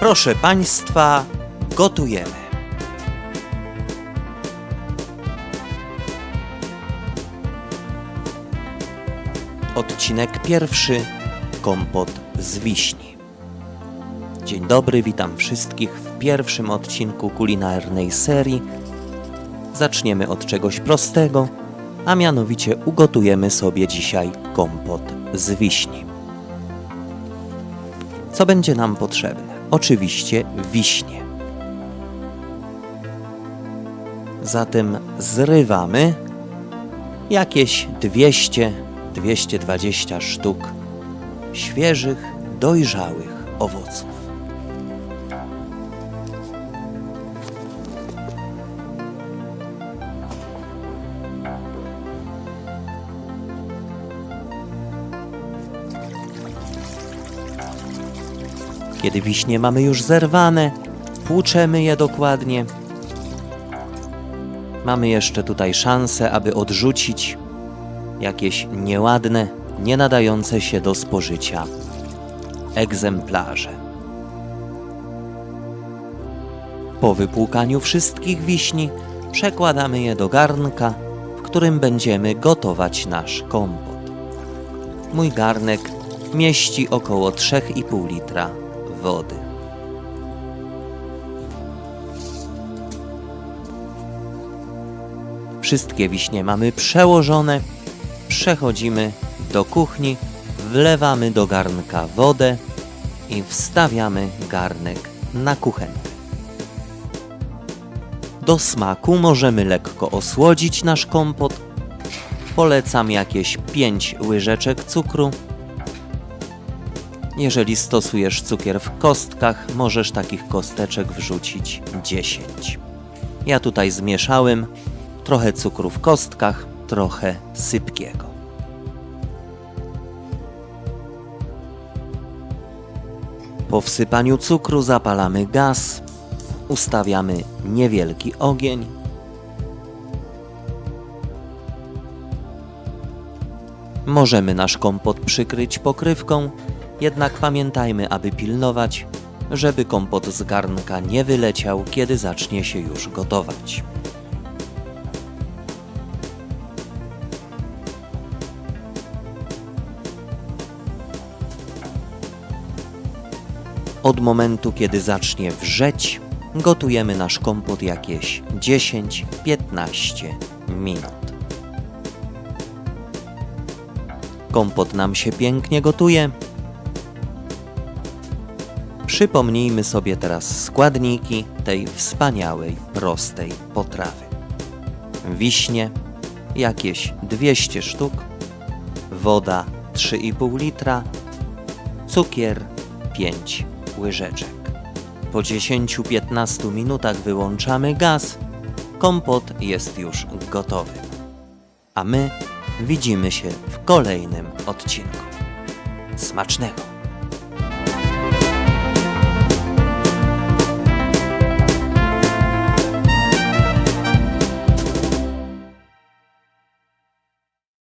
Proszę Państwa, gotujemy. Odcinek pierwszy Kompot z wiśni. Dzień dobry, witam wszystkich w pierwszym odcinku kulinarnej serii. Zaczniemy od czegoś prostego, a mianowicie ugotujemy sobie dzisiaj kompot z wiśni. Co będzie nam potrzebne? Oczywiście wiśnie. Zatem zrywamy jakieś 200-220 sztuk świeżych, dojrzałych owoców. Kiedy wiśnie mamy już zerwane, płuczemy je dokładnie. Mamy jeszcze tutaj szansę, aby odrzucić jakieś nieładne, nie nadające się do spożycia egzemplarze. Po wypłukaniu wszystkich wiśni przekładamy je do garnka, w którym będziemy gotować nasz kompot. Mój garnek mieści około 3,5 litra wody. Wszystkie wiśnie mamy przełożone. Przechodzimy do kuchni, wlewamy do garnka wodę i wstawiamy garnek na kuchenkę. Do smaku możemy lekko osłodzić nasz kompot. Polecam jakieś 5 łyżeczek cukru. Jeżeli stosujesz cukier w kostkach, możesz takich kosteczek wrzucić 10. Ja tutaj zmieszałem trochę cukru w kostkach, trochę sypkiego. Po wsypaniu cukru zapalamy gaz, ustawiamy niewielki ogień. Możemy nasz kompot przykryć pokrywką, jednak pamiętajmy, aby pilnować, żeby kompot z garnka nie wyleciał, kiedy zacznie się już gotować. Od momentu, kiedy zacznie wrzeć, gotujemy nasz kompot jakieś 10-15 minut. Kompot nam się pięknie gotuje. Przypomnijmy sobie teraz składniki tej wspaniałej, prostej potrawy. Wiśnie jakieś 200 sztuk, woda 3,5 litra, cukier 5 łyżeczek. Po 10-15 minutach wyłączamy gaz. Kompot jest już gotowy. A my widzimy się w kolejnym odcinku. Smacznego!